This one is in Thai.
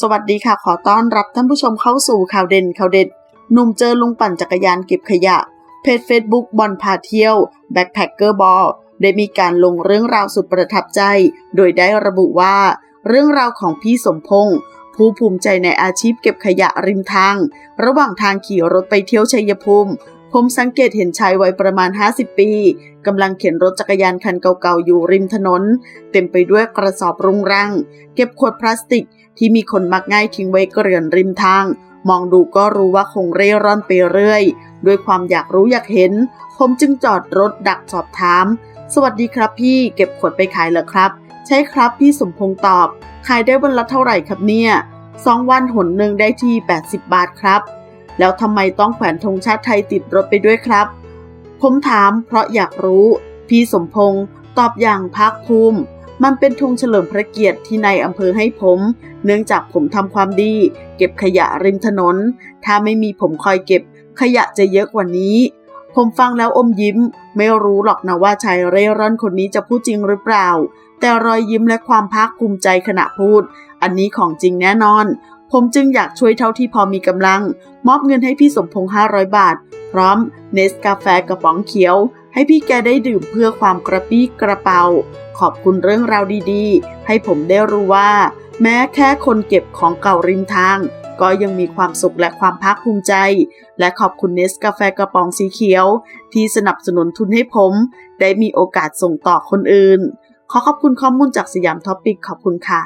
สวัสดีค่ะ ขอต้อนรับท่านผู้ชมเข้าสู่ข่าวเด่นข่าวเด็ดหนุ่มเจอลุงปั่นจักรยานเก็บขยะ เพจ Facebook บอลพาเที่ยว Backpacker Ball ได้มีการลงเรื่องราวสุดประทับใจ โดยได้ระบุว่า เรื่องราวของพี่สมพงษ์ผู้ภูมิใจในอาชีพเก็บขยะริมทาง ระหว่างทางขี่รถไปเที่ยวชัยภูมิ ผมสังเกตเห็นชายวัยประมาณ 50 ปีกำลังเข็นรถจักรยานคันเก่าๆ อยู่ริมถนน เต็มไปด้วยกระสอบรุงรัง เก็บขวดพลาสติกที่มีคนมักง่ายทิ้งไว้เกลื่อนริมทาง มองดูก็รู้ว่าคงเร่ร่อนไปเรื่อย ด้วยความอยากรู้อยากเห็น ผมจึงจอดรถดักสอบถาม สวัสดีครับพี่เก็บขวดไปขายเหรอครับ ใช่ครับพี่สมพงษ์ตอบ ขายได้วันละเท่าไหร่ครับเนี่ยสองวันหนหนึ่งได้ที่ 80 บาทครับ แล้วทำไมต้องแขวนธงชาติไทยติดรถไปด้วยครับ ผมถามเพราะอยากรู้ พี่สมพงษ์ตอบอย่างภาคภูมิ มันเป็นธงเฉลิมพระเกียรติที่ในอำเภอให้ผม เนื่องจากผมทำความดี เก็บขยะริมถนน ถ้าไม่มีผมคอยเก็บ ขยะจะเยอะกว่านี้ ผมฟังแล้วอมยิ้ม ไม่รู้หรอกนะว่าชายเร่ร่อนคนนี้จะพูดจริงหรือเปล่า แต่รอยยิ้มและความภาคภูมิใจขณะพูด อันนี้ของจริงแน่นอน ผมจึงอยากช่วยเท่าที่พอมีกำลัง มอบเงินให้พี่สมพงษ์500 บาท พร้อมเนสกาแฟกระป๋องเขียว ให้พี่แกได้ดื่มเพื่อความกระปี้กระเป๋า ขอบคุณเรื่องราวดีๆ ให้ผมได้รู้ว่า แม้แค่คนเก็บของเก่าริมทาง ก็ยังมีความสุขและความภาคภูมิใจ และขอบคุณเนสกาแฟกระป๋องสีเขียว ที่สนับสนุนทุนให้ผม ได้มีโอกาสส่งต่อคนอื่น ขอขอบคุณข้อมูลจากสยามท็อปปิกขอบคุณค่ะ